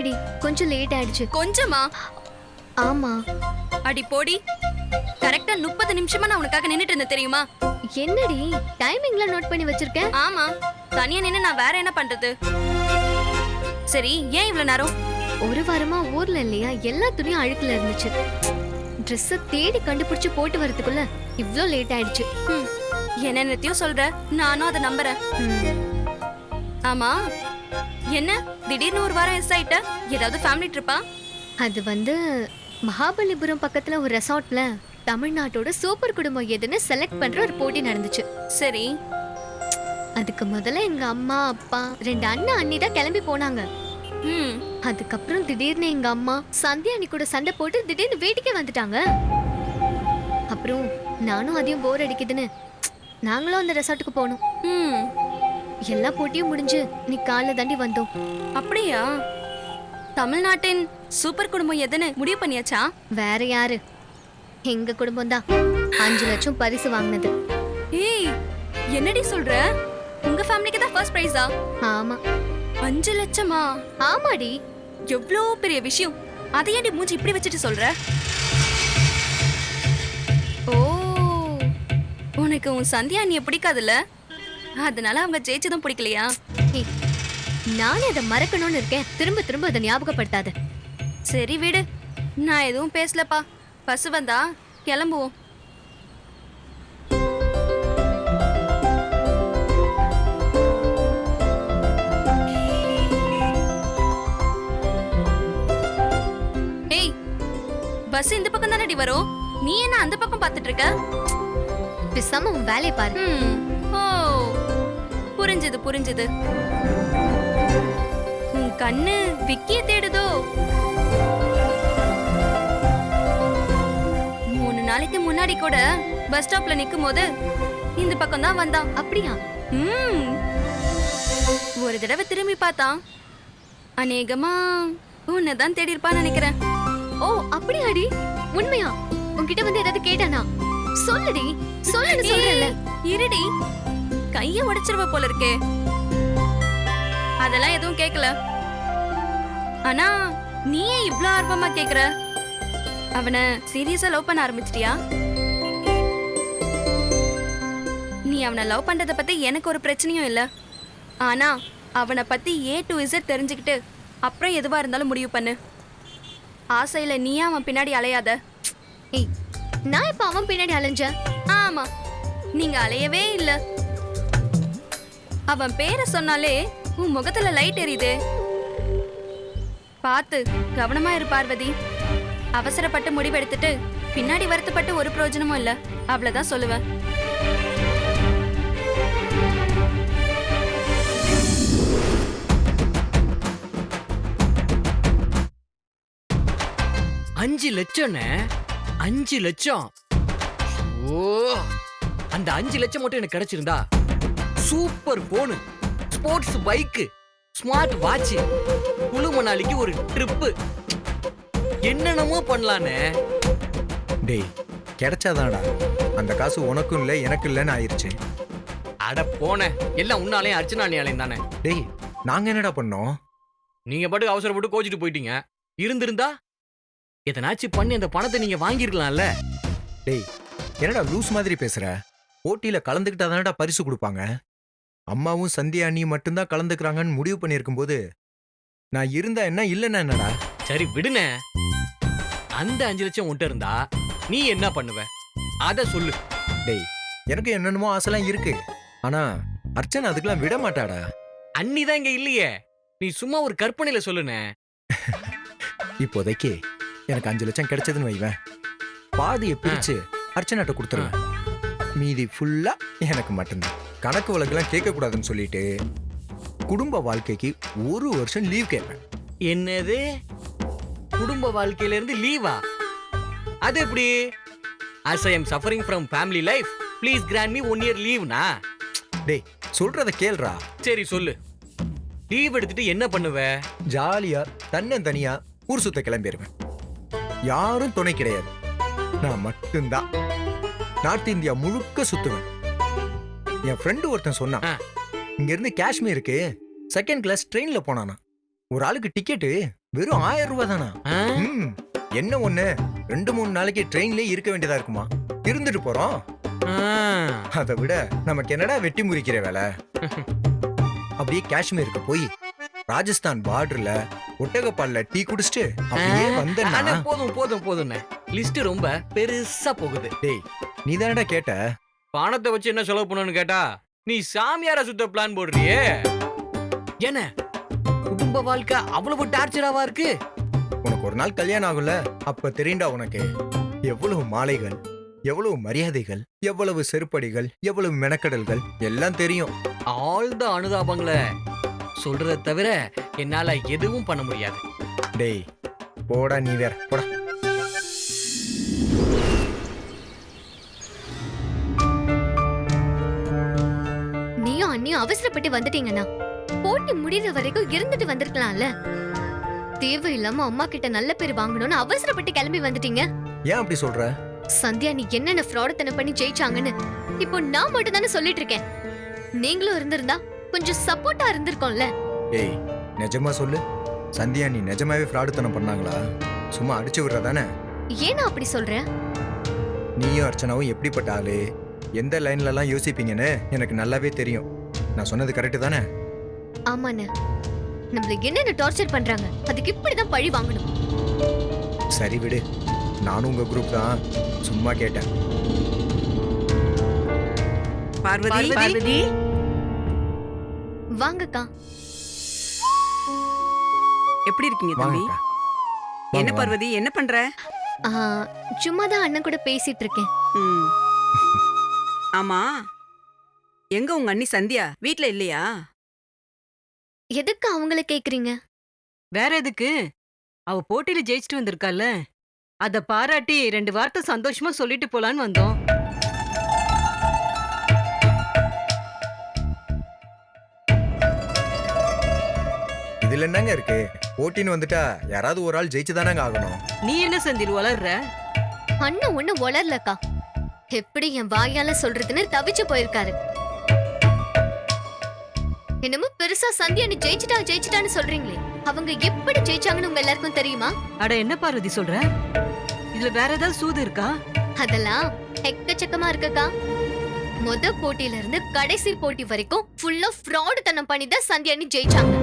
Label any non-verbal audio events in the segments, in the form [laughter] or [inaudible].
சாரிடி கொஞ்சம் லேட் ஆயிடுச்சு. கொஞ்சமா? ஆமா. அடி போடி. கரெக்டா முப்பது நிமிஷமா நான் உனக்காக நின்னுட்டு இருந்தேன் தெரியுமா? என்னடி? டைமிங்ல நோட் பண்ணி வச்சிருக்கேன். ஆமா. தனியா நின்னு நான் வேற என்ன பண்றது? சரி ஏன் இவ்வளவு நேரம்? ஒரு வாரமா ஊர்ல இல்லையா? எல்லா துணியும் அழுக்குல இருந்துச்சு. ட்ரெஸ்ஸ தேடி கண்டுபிடிச்சு போட்டு வரதுக்குள்ள இவ்ளோ லேட் ஆயிடுச்சு. என்னென்னத்தையும் சொல்ற. நானும் அதை நம்புறேன். ஆமா. என்ன? திடீர்னு ஒரு வாரம் எஸ் ஆயிட்ட? ஏதாவது ஃபேமிலி ட்ரிப்பா அது வந்து மகாபலிபுரம் பக்கத்துல ஒரு ரெசார்ட்ல தமிழ்நாட்டோட சூப்பர் குடும்பம் எதுன்னு செலக்ட் பண்ற ஒரு போட்டி நடந்துச்சு. சரி. அதுக்கு முதல்ல எங்க அம்மா அப்பா ரெண்டு அண்ணா அண்ணி தான் கிளம்பி போனாங்க. ம். அதுக்கப்புறம் திடீர்னு எங்க அம்மா சந்தியா அண்ணி கூட சண்டை போட்டு திடீர்னு வீட்டுக்கே வந்துட்டாங்க. அப்புறம் நானும் அதையும் போர் அடிக்குதுன்னு நாங்களும் அந்த ரெசார்ட்டுக்கு போனோம். ம். எல்லா போட்டியும் முடிஞ்சு நீ காலைல தாண்டி வந்தோம். அப்படியா? தமிழ்நாட்டின் சூப்பர் குடும்பம் எதுன்னு முடிவு பண்ணியாச்சா? வேற யாரு? எங்க குடும்பம் தான். அஞ்சு லட்சம் பரிசு வாங்கினது. ஏய் என்னடி சொல்ற? உங்க ஃபேமிலிக்கு தான் ஃபர்ஸ்ட் பிரைஸா ஆமா. அஞ்சு லட்சமா? ஆமாடி. எவ்வளோ பெரிய விஷயம்? அதை ஏன்டி மூஞ்சி இப்படி வச்சுட்டு சொல்ற? ஓ உனக்கு உன் சந்தியா நீ பிடிக்காதுல்ல? அதனால அவங்க ஜெயிச்சதும் பிடிக்கலையா? நானே அதை மறக்கணும்னு இருக்கேன். திரும்ப திரும்ப அதை ஞாபகப்படுத்தாத. சரி விடு. நான் எதுவும் பேசலப்பா. பஸ் வந்தா கிளம்புவோம். ஏய் பஸ் இந்த பக்கம் தானடி வரும்? நீ என்ன அந்த பக்கம் பார்த்துட்டு இருக்க? பேசாம உன் வேலையை பாரு. ஓ. புரிஞ்சது புரிஞ்சது. உன் கண்ணு விக்கிய தேடுதோ? மூணு நாளைக்கு முன்னாடி கூட பஸ் ஸ்டாப்ல நிக்கும் போது இந்த பக்கம் தான் வந்தான். அப்படியா? ம். ஒரு தடவை திரும்பி பார்த்தான். அநேகமா உன்னை தான் தேடி இருப்பான்னு நினைக்கிறேன். ஓ அப்படியாடி? உண்மையா? உன்கிட்ட வந்து ஏதாவது கேட்டானா? சொல்லுடி சொல்லுன்னு சொல்றேன்ல. இருடி. கைய உடைச்சிருவ போல இருக்கே. அதெல்லாம் எதுவும் கேட்கல ஆனா நீ ஏன் இவ்ளோ ஆர்வமா கேக்குற? அவனை சீரியஸா லவ் பண்ண ஆரம்பிச்சிட்டியா? நீ அவனை லவ் பண்றத பத்தி எனக்கு ஒரு பிரச்சனையும் இல்ல. ஆனா அவனை பத்தி ஏ டு இசட் தெரிஞ்சுக்கிட்டு அப்புறம் எதுவா இருந்தாலும் முடிவு பண்ணு. ஆசையில நீயா அவன் பின்னாடி அலையாத. ஏய் நான் இப்ப அவன் பின்னாடி அலைஞ்சேன்? ஆமா நீங்க அலையவே இல்ல. அவன் பேரை சொன்னாலே உன் முகத்துல லைட் எரியுதே. பார்த்து கவனமா இரு பார்வதி. அவசரப்பட்டு முடிவெடுத்துட்டு பின்னாடி வருத்தப்பட்டு ஒரு பிரயோஜனமும் இல்ல. அவ்வளவுதான் சொல்லுவேன் அஞ்சு லட்சம்ண்ணே அஞ்சு லட்சம். ஓ அந்த அஞ்சு லட்சம் மட்டும் எனக்கு கிடைச்சிருந்தா? Super phone sports bike smart watch குழு மணாலிக்கு ஒரு ட்ரிப்பு. என்னென்னமோ பண்ணலானே. டேய் கிடைச்சாதான்டா. அந்த காசு உனக்கும் இல்லை எனக்கு இல்லைன்னு ஆயிருச்சு. அட போன. எல்லாம் உன்னாலையும் அர்ச்சனா அண்ணியாலையும் தானே. டேய் நாங்க என்னடா பண்ணோம்? நீங்க பாட்டுக்கு அவசரப்பட்டு கோச்சிட்டு போயிட்டீங்க. இருந்திருந்தா? எதனாச்சும் பண்ணி அந்த பணத்தை நீங்க வாங்கியிருக்கலாம்ல? டேய் என்னடா லூஸ் மாதிரி பேசுற? போட்டியில கலந்துக்கிட்டா தானடா பரிசு கொடுப்பாங்க? அம்மாவும் சந்தியா அண்ணியும் மட்டும்தான் கலந்துக்கிறாங்கன்னு முடிவு பண்ணியிருக்கும் போது நான் இருந்தா என்ன இல்லைன்னா என்னடா? சரி விடுனே அந்த அஞ்சு லட்சம் உன்ட்ட இருந்தா நீ என்ன பண்ணுவ? அத சொல்லு. டேய் எனக்கு என்னென்னமோ ஆசைலாம் இருக்கு. ஆனா அர்ச்சனா அதுக்கெல்லாம் விட மாட்டாடா. அண்ணி தான் இங்க இல்லையே. நீ சும்மா ஒரு கற்பனையில சொல்லுனே இப்போதைக்கு எனக்கு அஞ்சு லட்சம் கிடைச்சதுன்னு வைவேன். பாதியை பிரிச்சு அர்ச்சனாட்ட கொடுத்துருவேன். மீதி ஃபுல்லா எனக்கு மட்டும்தான். கணக்கு வழக்கெல்லாம் கேட்கக்கூடாதுன்னு சொல்லிட்டு குடும்ப வாழ்க்கைக்கு ஒரு வருஷம் லீவ் கேட்பேன். என்னது? குடும்ப வாழ்க்கையில இருந்து லீவா அது எப்படி? As i am suffering from family life please grant me one year லீவ்னா டேய் சொல்றத கேள்றா. சரி சொல்லு. லீவ் எடுத்துட்டு என்ன பண்ணுவ? ஜாலியா தன்னன் தனியா ஊர் சுத்த கிளம்பிடுவேன் யாரும் துணை கிடையாது. நான் மட்டும்தான். நார்த் இந்தியா முழுக்க சுத்துவேன். என் ஃப்ரெண்டு ஒருத்தன் சொன்னான். ஆ. இங்க இருந்து காஷ்மீருக்கு செகண்ட் கிளாஸ் ட்ரெயின்ல போனானா. ஒரு ஆளுக்கு டிக்கெட்டு வெறும் ஆயிரம் ரூபாய் தானா? என்ன ஒண்ணு? ரெண்டு மூணு நாளைக்கு ட்ரெயின்லயே இருக்க வேண்டியதா இருக்குமா? இருந்துட்டு போறோம். ஆ. அதை விட நமக்கு என்னடா வெட்டி முறிக்கிற வேலை? அப்படியே காஷ்மீருக்கு போய் ராஜஸ்தான் பார்டர்ல ஒட்டகப்பால்ல டீ குடிச்சிட்டு அப்படியே வந்தேன்னா? போதும் போதும் போதும்ண்ணே லிஸ்ட் ரொம்ப பெருசா போகுது. டேய் நீ தானடா கேட்ட? பணத்தை வச்சு என்ன செலவு பண்ணணும்னு கேட்டா நீ சாமியார சுத்த பிளான் போடுறியே. என்ன? குடும்ப வாழ்க்கை அவ்வளவு டார்ச்சராவா இருக்கு? உனக்கு ஒரு நாள் கல்யாணம் ஆகும்ல அப்ப தெரியும்டா உனக்கு. எவ்வளவு மாலைகள் எவ்வளவு மரியாதைகள் எவ்வளவு செருப்படிகள் எவ்வளவு மெனக்கடல்கள் எல்லாம் தெரியும். ஆழ்ந்த அனுதாபங்களை சொல்றத தவிர என்னால எதுவும் பண்ண முடியாது. டேய் போடா நீ வேற போடா. நீயும் அண்ணியும் அவசரப்பட்டு வந்துட்டீங்கண்ணா போட்டி முடிகிற வரைக்கும் இருந்துட்டு வந்திருக்கலாம்ல. தேவையில்லாம அம்மா கிட்ட நல்ல பேர் வாங்கணும்னு அவசரப்பட்டு கிளம்பி வந்துட்டீங்க. ஏன் அப்படி சொல்ற? சந்தியா நீ என்னென்ன ஃப்ராடத்தனை பண்ணி ஜெயிச்சாங்கன்னு இப்போ நான் மட்டும் தானே சொல்லிட்டு இருக்கேன். நீங்களும் இருந்திருந்தா கொஞ்சம் சப்போர்ட்டா இருந்திருக்கோம்ல. டேய் நிஜமா சொல்லு. சந்தியா நீ நிஜமாவே ஃப்ராடுத்தனம் பண்ணாங்களா? சும்மா அடிச்சு விடுறதானே? ஏன்னா அப்படி சொல்ற நீயும் அர்ச்சனாவும் எப்படிப்பட்ட ஆளு? எந்த லைன்ல எல்லாம் யோசிப்பீங்கன்னு எனக்கு நல்லாவே தெரியும். நான் சொன்னது கரெக்டு தானே? ஆமாண்ணே. நம்மள என்னென்ன டார்ச்சர் பண்றாங்க? அதுக்கு இப்படிதான் பழி வாங்கணும். சரி விடு. நானும் உங்க குரூப் தான். சும்மா கேட்டேன். பார்வதி? பார்வதி? வாங்கக்கா. எப்படி இருக்கீங்க தம்பி? என்ன பார்வதி? என்ன பண்ற? ஆ, சும்மா தான் அண்ணன் கூட பேசிட்டு இருக்கேன். ம். ஆமா. எங்க உங்க அண்ணி சந்தியா? வீட்ல இல்லையா? எதுக்கு அவங்கள கேக்குறீங்க? வேற எதுக்கு? அவ போட்டியில ஜெயிச்சுட்டு வந்திருக்கால அத பாராட்டி ரெண்டு வார்த்தை சந்தோஷமா சொல்லிட்டு போலான்னு வந்தோம். இதுல என்னங்க இருக்கு? போட்டின்னு வந்துட்டா யாராவது ஒரு ஆள் ஜெயிச்சு தானங்க ஆகணும். நீ என்ன செந்தில் வளர்ற? அண்ணன் ஒண்ணு வளரலக்கா. எப்படி என் வாயால சொல்றதுன்னு தவிச்சு போயிருக்காரு. என்னமோ பெருசா சந்தியான்னு ஜெயிச்சிட்டா ஜெயிச்சிட்டான்னு சொல்றீங்களே. அவங்க எப்படி ஜெயிச்சாங்கன்னு உங்க எல்லாருக்கும் தெரியுமா? அட என்ன பார்வதி சொல்ற? இதுல வேற ஏதாவது சூது இருக்கா? அதெல்லாம் எக்கச்சக்கமா இருக்குக்கா. முத போட்டியில இருந்து கடைசி போட்டி வரைக்கும் ஃபுல்லா ஃப்ராட் தனம் பண்ணி தான் சந்தியானி ஜெயிச்சாங்க.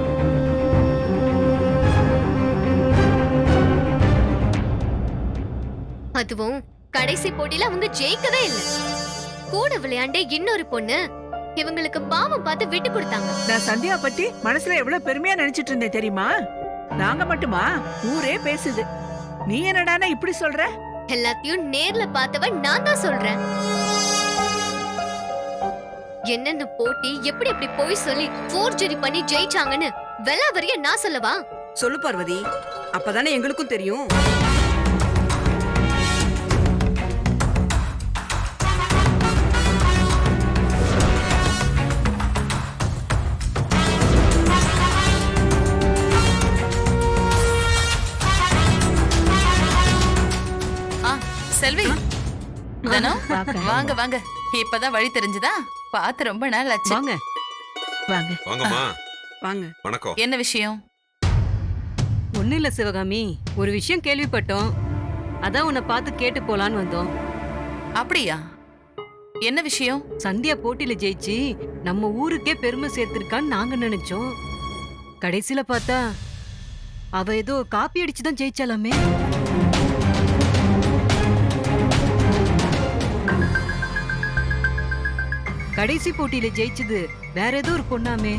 அதுவும் கடைசி போட்டியில அவங்க ஜெயிக்கவே இல்லை. கூட விளையாண்டே இன்னொரு பொண்ணு இவங்களுக்கு பாவம் பார்த்து விட்டு கொடுத்தாங்க. நான் சந்தியா பத்தி மனசுல எவ்வளவு பெருமையா நினைச்சிட்டு இருந்தேன் தெரியுமா? நாங்க மட்டுமா? ஊரே பேசுது. நீ என்னடானா இப்படி சொல்ற? எல்லாத்தையும் நேர்ல பார்த்தவன் நான் தான் சொல்றேன். என்னென்ன போட்டி எப்படி எப்படி போய் சொல்லி ஃபோர்ஜரி பண்ணி ஜெயிச்சாங்கன்னு வெள்ளாவரிய நான் சொல்லவா? சொல்லு பார்வதி. அப்பதானே எங்களுக்கும் தெரியும். வாங்க. வாங்க இப்பதான் வழி தெரிஞ்சுதா? பார்த்து ரொம்ப நாள் ஆச்சு. வாங்க. வாங்க. வாங்கம்மா. வாங்க. வணக்கம். என்ன விஷயம்? ஒண்ணு இல்ல சிவகாமி. ஒரு விஷயம் கேள்விப்பட்டோம். அதான் உன்னை பார்த்து கேட்டு போலான்னு வந்தோம். அப்படியா? என்ன விஷயம்? சந்தியா போட்டியில ஜெயிச்சு நம்ம ஊருக்கே பெருமை சேர்த்திருக்கான்னு நாங்க நினைச்சோம். கடைசியில பார்த்தா அவ ஏதோ காப்பி அடிச்சு தான் ஜெயிச்சாலாமே. கடைசி போட்டியில ஜெயிச்சது வேற ஏதோ ஒரு பொண்ணாமே.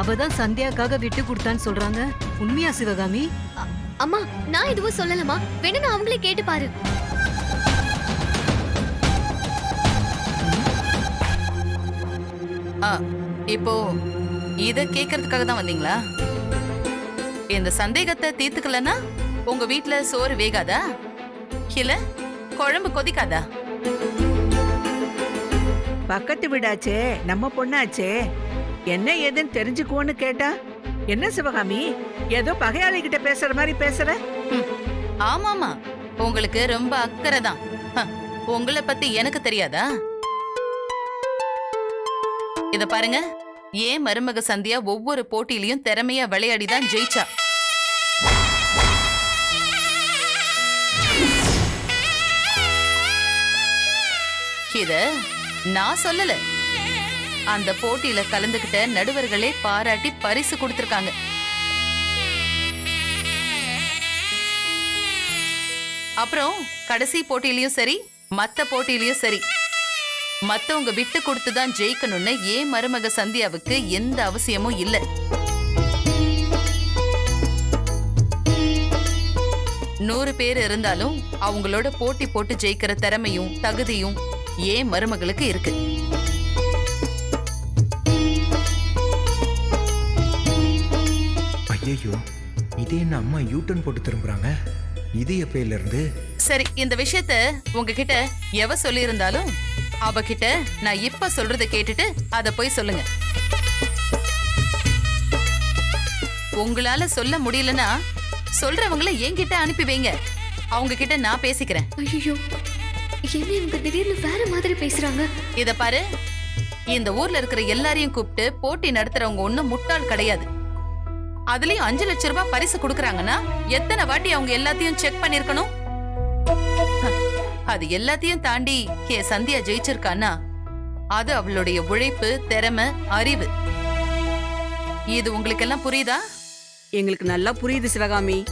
அவ தான் சந்தியாக்காக விட்டு கொடுத்தான்னு சொல்றாங்க. உண்மையா சிவகாமி? அம்மா நான் எதுவும் சொல்லலமா வேணும்னு அவங்களே கேட்டு பாரு. ஆ இப்போ இத கேக்குறதுக்காக தான் வந்தீங்களா? இந்த சந்தேகத்தை தீர்த்துக்கலன்னா உங்க வீட்ல சோறு வேகாதா? இல்ல குழம்பு கொதிக்காதா? பக்கத்து வீடாச்சே நம்ம பொண்ணாச்சே. என்ன ஏதுன்னு தெரிஞ்சுக்குவோன்னு கேட்டா? என்ன சிவகாமி ஏதோ பகையாளி கிட்ட பேசுற மாதிரி பேசுற? ஆமாமா உங்களுக்கு ரொம்ப அக்கறை தான். உங்களை பத்தி எனக்கு தெரியாதா? இத பாருங்க. ஏன் மருமக சந்தியா ஒவ்வொரு போட்டியிலையும் திறமையா விளையாடி தான் ஜெயிச்சா? இத நான் சொல்லல. அந்த போட்டியில கலந்துகிட்ட நடுவர்களே பாராட்டி பரிசு கொடுத்திருக்காங்க. அப்புறம் கடைசி போட்டியிலயும் சரி மத்த போட்டியிலயும் சரி. மத்தவங்க விட்டு கொடுத்து தான் ஜெயிக்கணும்னு ஏன் மருமக சந்தியாவுக்கு எந்த அவசியமும் இல்ல. நூறு பேர் இருந்தாலும் அவங்களோட போட்டி போட்டு ஜெயிக்கிற திறமையும் தகுதியும் ஏன் மருமகளுக்கு இருக்கு? ஐயோ இது என்ன அம்மா யூட்டன் போட்டு திரும்புறாங்க? இது எப்பயில இருந்து? சரி இந்த விஷயத்த உங்ககிட்ட எவ சொல்லியிருந்தாலும் அவகிட்ட நான் இப்ப சொல்றத கேட்டுட்டு அத போய் சொல்லுங்க. உங்களால சொல்ல முடியலன்னா சொல்றவங்கள என்கிட்ட அனுப்பி வைங்க. அவங்க கிட்ட நான் பேசிக்கிறேன். ஐயோ என்ன இவங்க திடீர்னு வேற மாதிரி பேசுறாங்க? இத பாரு. இந்த ஊர்ல இருக்கிற எல்லாரையும் கூப்பிட்டு போட்டி நடத்துறவங்க ஒண்ணும் முட்டாள் கிடையாது. அதுலயும் அஞ்சு லட்சம் ரூபாய் பரிசு கொடுக்கறாங்கன்னா எத்தனை வாட்டி அவங்க எல்லாத்தையும் செக் பண்ணிருக்கணும்? அது எல்லாத்தையும் தாண்டி என் சந்தியா ஜெயிச்சிருக்கான்னா அது அவளுடைய உழைப்பு திறமை அறிவு. இது உங்களுக்கு எல்லாம் புரியுதா? எங்களுக்கு நல்லா புரியுது சிவகாமி.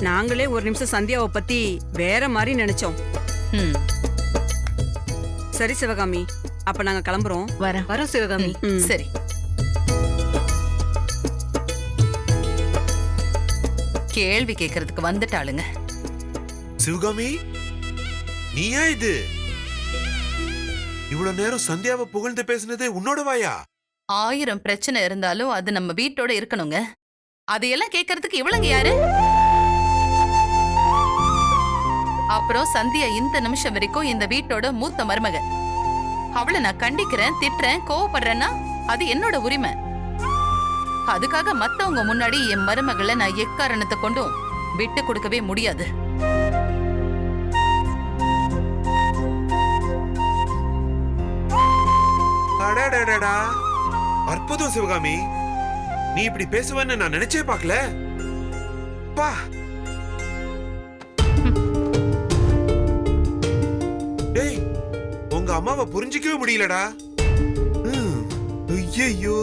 நாங்களே ஒரு நிமிஷம் சந்தியாவை பத்தி வேற மாதிரி நினைச்சோம். சரி சிவகாமி அப்ப நாங்க கிளம்புறோம். வரேன். வரோம் சிவகாமி. சரி. கேள்வி கேட்கறதுக்கு வந்துட்டாளுங்க. சிவகாமி நீயா இது? இவ்வளவு நேரம் சந்தியாவை புகழ்ந்து பேசினது உன்னோட வாயா? ஆயிரம் பிரச்சனை இருந்தாலும் அது நம்ம வீட்டோட இருக்கணுங்க. அதையெல்லாம் கேட்கறதுக்கு இவளுங்க யாரு? அப்புறம் சந்தியா இந்த நிமிஷம் வரைக்கும் இந்த வீட்டோட மூத்த மருமக. அவளை நான் கண்டிக்கிறேன் திட்டுறேன் கோவப்படுறேன்னா அது என்னோட உரிமை. அதுக்காக மத்தவங்க முன்னாடி என் மருமகளை நான் எக்காரணத்தை கொண்டும் விட்டு கொடுக்கவே முடியாது. அடடடடா. அற்புதம் சிவகாமி. நீ இப்படி பேசுவன்னு நான் நினைச்சே பார்க்கல. பா. டேய் உங்க அம்மாவை புரிஞ்சிக்கவே முடியலடா. ஐயோ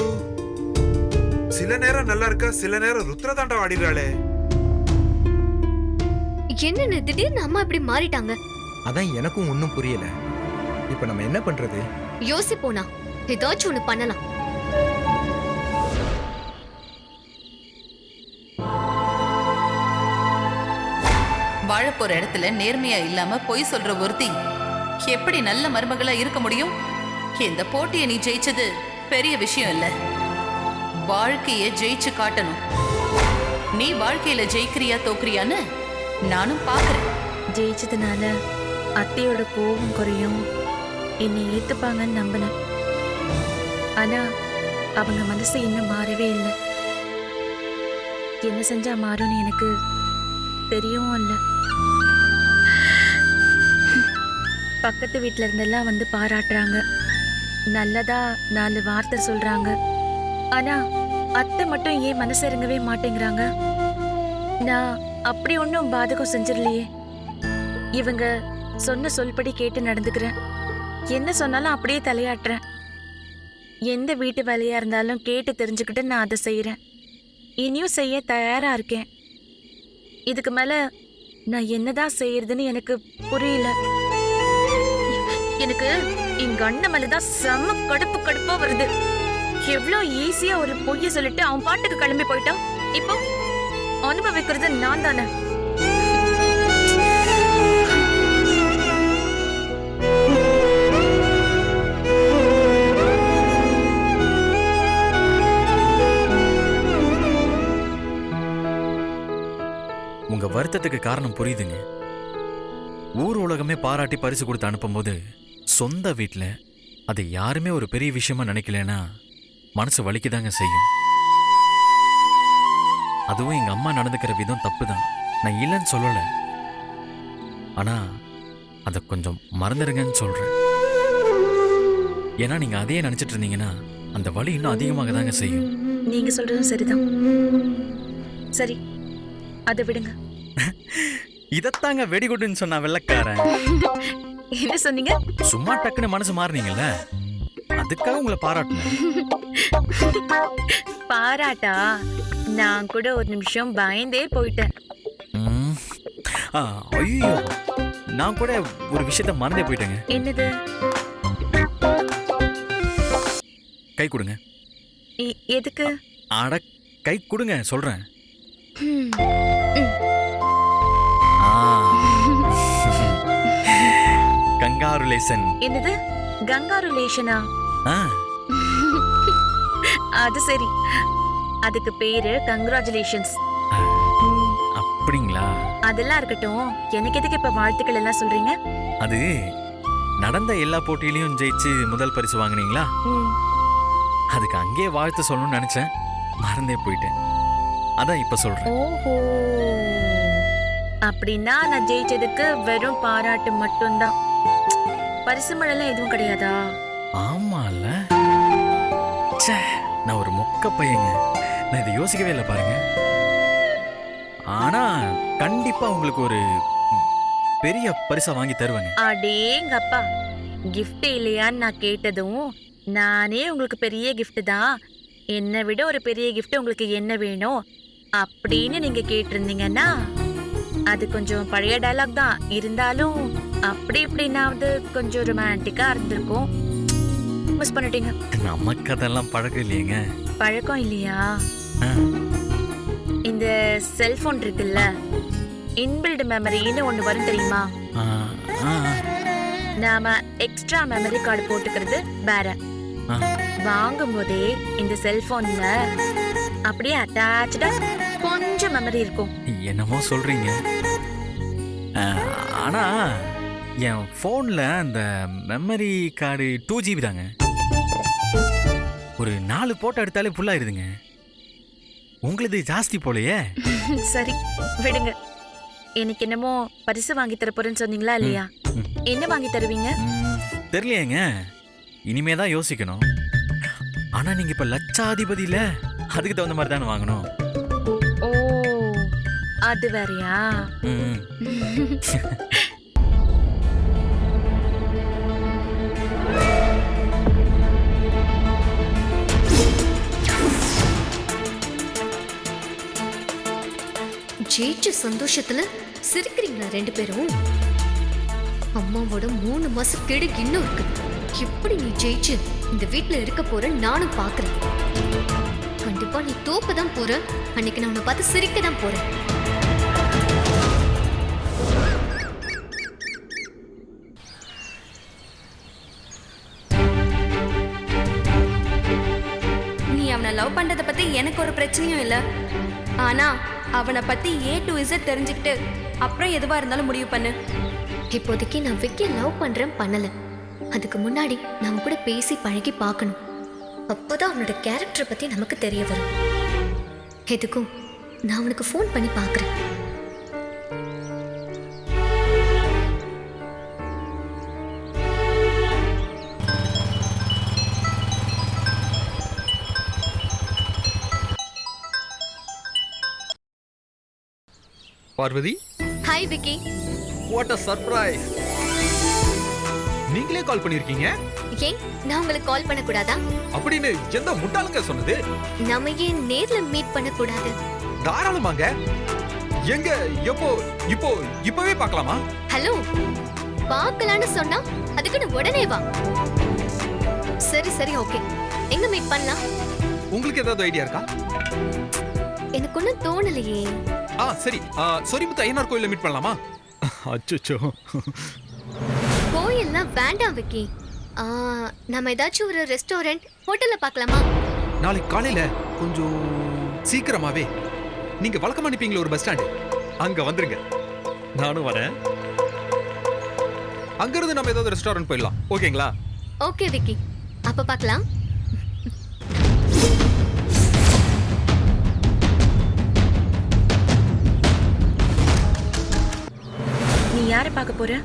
சில நேரம் நல்லா இருக்கா சில நேரம் ருத்ரதாண்டம் ஆடிடுறாளே. என்னன்னு திடீர்னு அம்மா இப்படி மாறிட்டாங்க? அதான் எனக்கும் ஒன்றும் புரியல. இப்போ நம்ம என்ன பண்றது? யோசிப்போனா ஏதாச்சும் ஒண்ணு பண்ணலாம். வாழப்போற இடத்துல நேர்மையா இல்லாம பொய் சொல்ற ஒருத்தி எப்படி நல்ல மருமகளா இருக்க முடியும்? இந்த போட்டியை நீ ஜெயிச்சது பெரிய விஷயம் இல்ல. வாழ்க்கைய ஜெயிச்சு காட்டணும். நீ வாழ்க்கையில ஜெயிக்கிறியா தோக்குறியான்னு நானும் பாக்குறேன். ஜெயிச்சதுனால அத்தையோட கோபம் குறையும். என்னை ஏத்துப்பாங்கன்னு நம்பினேன். ஆனா அவங்க மனசு இன்னும் மாறவே இல்லை. என்ன செஞ்சா மாறும்னு எனக்கு தெரியவும் இல்லை. பக்கத்து வீட்ல இருந்தெல்லாம் வந்து பாராட்டுறாங்க. நல்லதா நாலு வார்த்தை சொல்றாங்க. ஆனா அத்தை மட்டும் ஏன் மனசு இறங்கவே மாட்டேங்கிறாங்க? நான் அப்படி ஒன்றும் பாதகம் செஞ்சிடலையே. இவங்க சொன்ன சொல்படி கேட்டு நடந்துக்கிறேன். என்ன சொன்னாலும் அப்படியே தலையாட்டுறேன். எந்த வீட்டு வேலையா இருந்தாலும் கேட்டு தெரிஞ்சுக்கிட்டு நான் அதை செய்கிறேன் இனியும் செய்ய தயாரா இருக்கேன். இதுக்கு மேல நான் என்னதான் செய்யறதுன்னு எனக்கு புரியல. எனக்கு எங்க அண்ணன் மேலதான் செம்ம கடுப்பு கடுப்பா வருது. எவ்வளோ ஈஸியா ஒரு பொய்ய சொல்லிட்டு அவன் பாட்டுக்கு கிளம்பி போயிட்டான். இப்போ அனுபவிக்கிறது நான் தானே. உங்க வருத்தத்துக்கு காரணம் புரியுதுங்க. ஊர் உலகமே பாராட்டி பரிசு கொடுத்து அனுப்பும்போது சொந்த வீட்டில் அதை யாருமே ஒரு பெரிய விஷயமா நினைக்கலனா மனசு வலிக்குதாங்க செய்யும். அதுவும் எங்க அம்மா நடந்துக்கிற விதம் தப்பு தான் நான் இல்லைன்னு சொல்லலை. ஆனா அதை கொஞ்சம் மறந்துடுங்கன்னு சொல்றேன். ஏன்னா நீங்க அதையே நினைச்சிட்டு இருந்தீங்கன்னா அந்த வலி இன்னும் அதிகமாக தாங்க செய்யும். நீங்க சொல்றதும் சரிதான். சரி அதை விடுங்க. [laughs] இதத்தாங்க வெடிகுட்டுன்னு சொன்னா வெள்ளக்காரன். [laughs] என்ன சொன்னீங்க? சும்மா டக்குன்னு மனசு மாறுனீங்கல்ல? அதுக்காக உங்களை பாராட்டணும். பாராட்டா? நான் கூட ஒரு நிமிஷம் பயந்தே போயிட்டேன். ஐயோ. நான் கூட ஒரு விஷயத்த மறந்தே போயிட்டேங்க. என்னது? கை கொடுங்க. எதுக்கு? அட கை கொடுங்க சொல்றேன். ஹம். கங்காருலேசன். என்னது? கங்கா ரிலேஷனா ஆ. [laughs] அது சரி. அதுக்கு பேரு கங்க்ராச்சுலேஷன்ஸ் அப்படிங்களா? அதெல்லாம் இருக்கட்டும். எனக்கு எதுக்கு இப்ப வாழ்த்துக்கள் எல்லாம் சொல்றீங்க? அது நடந்த எல்லா போட்டியிலையும் ஜெயிச்சு முதல் பரிசு வாங்குனீங்களா? அதுக்கு அங்கேயே வாழ்த்து சொல்லணும்னு நினைச்சேன். மறந்தே போயிட்டேன். அதான் இப்ப சொல்றேன். ஓஹோ. அப்படின்னா நான் ஜெயிச்சதுக்கு வெறும் பாராட்டு மட்டும்தான். பரிசு மழைலாம் எதுவும் கிடையாதா? ஆமால ச்சே நான் ஒரு மொக்க பையங்க. நான் இதை யோசிக்கவே இல்லை பாருங்க. ஆனா கண்டிப்பா உங்களுக்கு ஒரு பெரிய பரிசா வாங்கி தருவேங்க. அடேங்கப்பா gift இல்லையான்னு நான் கேட்டதும் நானே உங்களுக்கு பெரிய gift தான் என்னை விட ஒரு பெரிய gift உங்களுக்கு என்ன வேணும்? அப்படின்னு நீங்க கேட்டிருந்தீங்கன்னா அது கொஞ்சம் பழைய டயலாக் தான். இருந்தாலும் அப்படி இப்படின்னாவது கொஞ்சம் ரொமான்டிக்கா இருந்திருக்கும். மிஸ் பண்ணிட்டீங்க. நமக்கு அதெல்லாம் பழக்கம் இல்லையேங்க. பழக்கம் இல்லையா. இந்த செல்போன் இருக்குல்ல? இன்பில்டு மெமரின்னு ஒன்று வரும் தெரியுமா? நாம எக்ஸ்ட்ரா மெமரி கார்டு போட்டுக்கிறது வேற. ஆ. வாங்கும்போதே இந்த செல்போன்ல அப்படியே அட்டாச்சா கொஞ்சம் மெமரி இருக்கும். என்னமோ சொல்றீங்க. ஆனா என் ஃபோன்ல அந்த மெமரி கார்டு டூ ஜிபி தாங்க. ஒரு நாலு போட்டோ எடுத்தாலே ஃபுல்லாயிருதுங்க உங்களுது ஜாஸ்தி போலையே. [laughs] சரி விடுங்க. எனக்கு என்னமோ பரிசு வாங்கி தர போறேன்னு சொன்னீங்களா இல்லையா. என்ன வாங்கி தருவீங்க? தெரியலையேங்க. இனிமே தான் யோசிக்கணும். ஆனா நீங்க இப்ப லட்சாதிபதியில அதுக்கு தகுந்த மாதிரி தானே வாங்கணும். அது வேறயா? ஜெயிச்ச சந்தோஷத்துல சிரிக்கிறீங்களா ரெண்டு பேரும்? அம்மாவோட மூணு மாசம் கெடு இன்னும் இருக்கு. எப்படி நீ ஜெயிச்சு இந்த வீட்ல இருக்க போற நானும் பாக்குறேன். கண்டிப்பா நீ தோக்க தான் போற. அன்னைக்கு நான் உன்னை பார்த்து சிரிக்க தான் போறேன். பிரச்சனையும் இல்ல. ஆனா அவனை பத்தி ஏ டு இசட் தெரிஞ்சுக்கிட்டு அப்புறம் எதுவா இருந்தாலும் முடிவு பண்ணு. இப்போதைக்கு நான் விக்கிய லவ் பண்றேன் பண்ணல. அதுக்கு முன்னாடி நம்ம கூட பேசி பழகி பார்க்கணும். அப்போதான் அவனோட கேரக்டரை பத்தி நமக்கு தெரிய வரும். எதுக்கும்? நான் அவனுக்கு ஃபோன் பண்ணி பார்க்குறேன். Parvathi? Hi Vicky what a surprise நீங்களே கால் பண்ணிருக்கீங்க? ஏன் நான் உங்களுக்கு கால் பண்ணக்கூடாதா? அப்படின்னு எந்த முட்டாளுங்க சொன்னது? நம்ம ஏன் நேர்ல மீட் பண்ணக்கூடாது? தாராளமாங்க. எங்க எப்போ இப்போ இப்பவே பார்க்கலாமா? ஹலோ பார்க்கலான்னு சொன்னா அதுக்குன்னு உடனே வா. சரி சரி ஓகே எங்க மீட் பண்ணலாம்? உங்களுக்கு ஏதாவது ஐடியா இருக்கா? எனக்கு ஒன்றும் தோணலையே. ஆ சரி. சொரிமுத்து ஐயனார் கோயில்ல மீட் பண்ணலாமா? அச்சோ கோயில்லாம் வேண்டாம் விக்கி. ஆ, நம்ம ஏதாச்சும் ஒரு ரெஸ்டாரண்ட் ஹோட்டல்ல பார்க்கலாமா? நாளைக்கு காலையில கொஞ்சம் சீக்கிரமாவே. நீங்க வழக்கமா நிப்பீங்களே ஒரு பஸ் ஸ்டாண்டு அங்க வந்துருங்க. நானும் வரேன். அங்க இருந்து நம்ம ஏதாவது ரெஸ்டாரண்ட் போயிடலாம். ஓகேங்களா ஓகே விக்கி. அப்ப பார்க்கலாம். யாரை பார்க்க போற?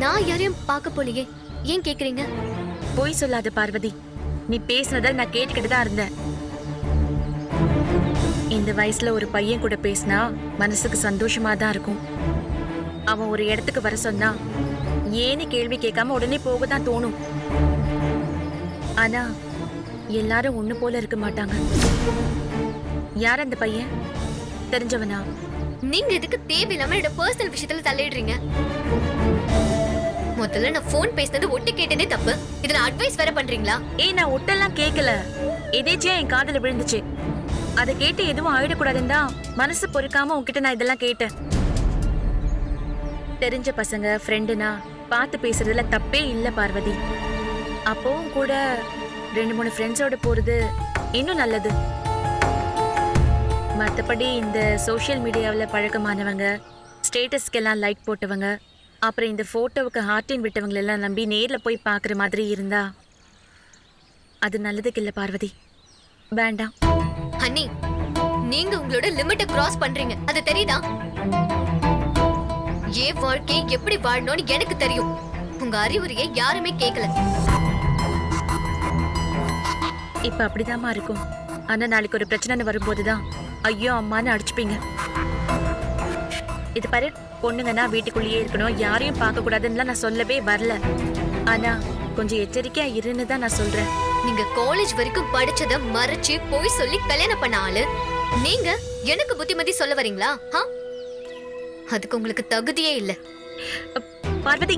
நான் யாரையும் பார்க்க போலையே. ஏன் கேக்குறீங்க? பொய் சொல்லாத பார்வதி. நீ பேசுனத நான் கேட்டுக்கிட்டு தான் இருந்தேன். இந்த வயசுல ஒரு பையன் கூட பேசினா மனசுக்கு சந்தோஷமா தான் இருக்கும். அவன் ஒரு இடத்துக்கு வர சொன்னா ஏன்னு கேள்வி கேட்காம உடனே போக தான் தோணும். ஆனா எல்லாரும் ஒண்ணு போல இருக்க மாட்டாங்க. யார் அந்த பையன்? தெரிஞ்சவனா? நீங்க எதுக்கு தேவையில்லாம என்னோட பர்சனல் விஷயத்துல தள்ளிடுறீங்க? முதல்ல நான் ஃபோன் பேசினது ஒட்டு கேட்டதே தப்பு. இதுல அட்வைஸ் வேற பண்றீங்களா? ஏய் நான் ஒட்டெல்லாம் கேட்கல எதேச்சியா என் காதல விழுந்துச்சு. அதை கேட்டு எதுவும் ஆயிடக்கூடாதுன்னு தான் மனசு பொறுக்காம உன்கிட்ட நான் இதெல்லாம் கேட்டேன். தெரிஞ்ச பசங்க ஃப்ரெண்டுனா பார்த்து பேசுறதுல தப்பே இல்லை பார்வதி. அப்போவும் கூட ரெண்டு மூணு ஃப்ரெண்ட்ஸோட போறது இன்னும் நல்லது. மற்றபடி இந்த சோஷியல் மீடியாவில் பழக்கமானவங்க ஸ்டேட்டஸ்க்கெல்லாம் லைக் போட்டவங்க அப்புறம் இந்த ஃபோட்டோவுக்கு ஹார்டின் விட்டவங்களெல்லாம் நம்பி நேரில் போய் பார்க்குற மாதிரி இருந்தா அது நல்லதுக்கு இல்லை பார்வதி. வேண்டாம். ஹனி நீங்க உங்களோட லிமிட்டை கிராஸ் பண்றீங்க. அது தெரியுதா? ஏன் வாழ்க்கை எப்படி வாழணும்னு எனக்கு தெரியும். உங்க அறிவுரையை யாருமே கேட்கல இப்ப அப்படிதாம்மா இருக்கும். ஆனா நாளைக்கு ஒரு பிரச்சனைன்னு வரும்போது தான் ஐயோ அம்மான்னு அடிச்சுப்பீங்க. இது பாரு பொண்ணுங்கன்னா வீட்டுக்குள்ளேயே இருக்கணும். யாரையும் பார்க்க கூடாதுன்னுலாம் நான் சொல்லவே வரல. ஆனா கொஞ்சம் எச்சரிக்கையா இருன்னு தான் நான் சொல்றேன். நீங்க காலேஜ் வரைக்கும் படிச்சத மறைச்சு போய் சொல்லி கல்யாணம் பண்ண ஆளு. நீங்க எனக்கு புத்திமதி சொல்ல வரீங்களா? அதுக்கு உங்களுக்கு தகுதியே இல்ல. பார்வதி